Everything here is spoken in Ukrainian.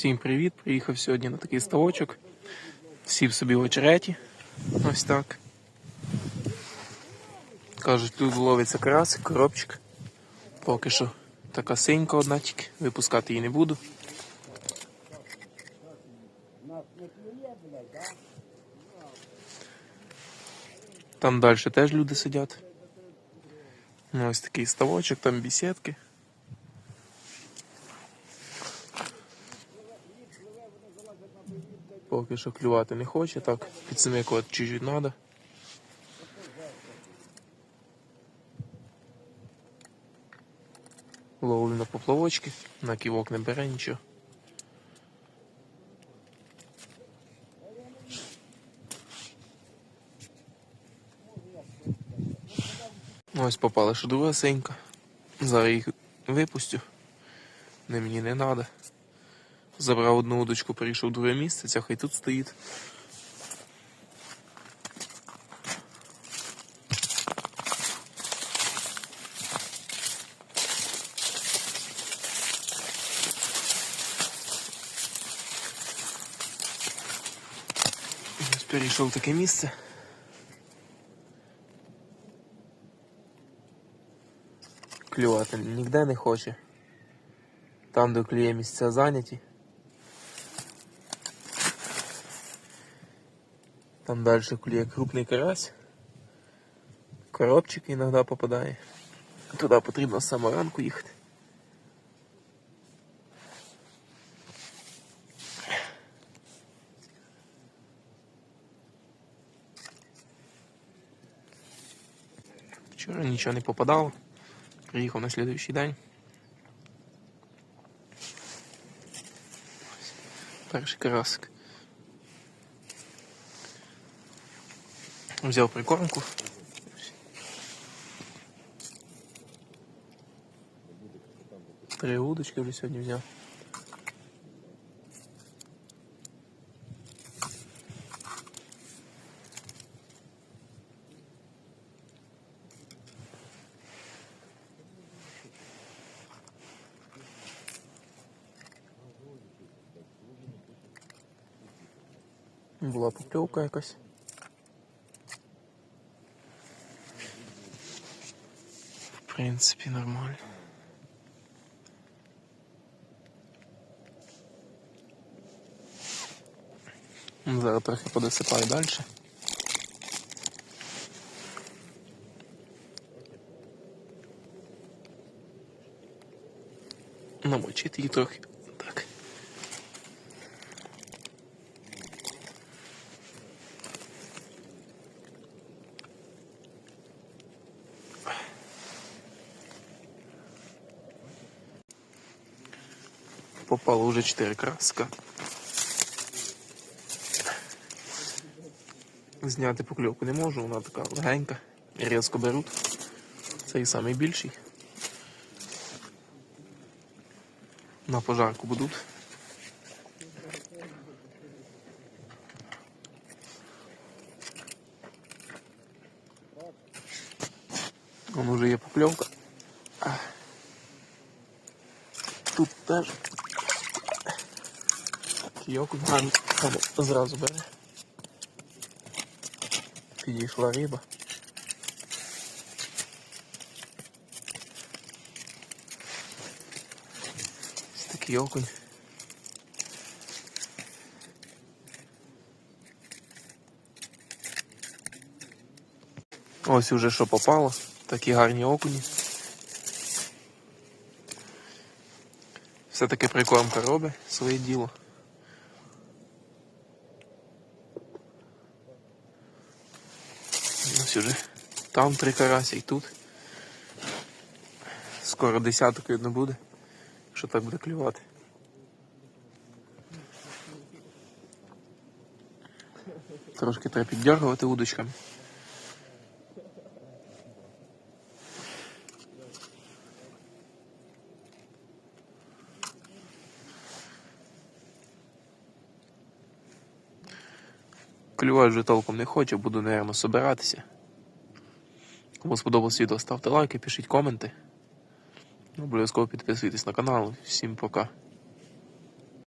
Всім привіт! Приїхав сьогодні на такий ставочок. Сів собі в очереті. Ось так. Кажуть, тут ловиться карасик, коробчик. Поки що така синька одна тільки, випускати її не буду. Там далі теж люди сидять. Ось такий ставочок, там бісідки. Поки що клювати не хоче, так підсмикувати чуть-чуть треба. Ловлю на поплавочки, на ківок не бере нічого. Ось попала ще друга синька. Зараз їх випустю. Не мені не треба. Забрав одну удочку, перейшов в друге місце, ця хай тут стоїть. Перейшов в таке місце. Клювати ніде не хоче. Там, де клює місця зайняті. Там далі клює крупний карась. Коробчик іноді попадає. Туди потрібно з самого ранку їхати. Вчора нічого не попадало. Приїхав на слідуючий день. Ось Перший карасик. Взяв прикормку. Три удочки вже сьогодні взяв. Була покльовка якась. В принципі, нормально. Ну, Зараз трохи подосипаю далі. Намочити її трохи. Попало уже 4 краска. Зняти покльовку не можу, вона така легенька. Різко беруть. Цей самий більший. На пожарку будуть. Вон уже є покльовка. Тут теж Йоку там зразу бере. Підійшла риба. Ось такий окунь. Ось уже що попало. Такі гарні окуні. Все-таки прикормка робить своє діло. Уже там три карася і тут. Скоро десяток видно буде, якщо так буде клювати. Трошки треба піддергувати удочками. Клювати вже толком не хочу, буду, напевно, собиратися. Кому сподобалось відео, ставте лайки, пишіть коменти. Обов'язково підписуйтесь на канал. Всім пока.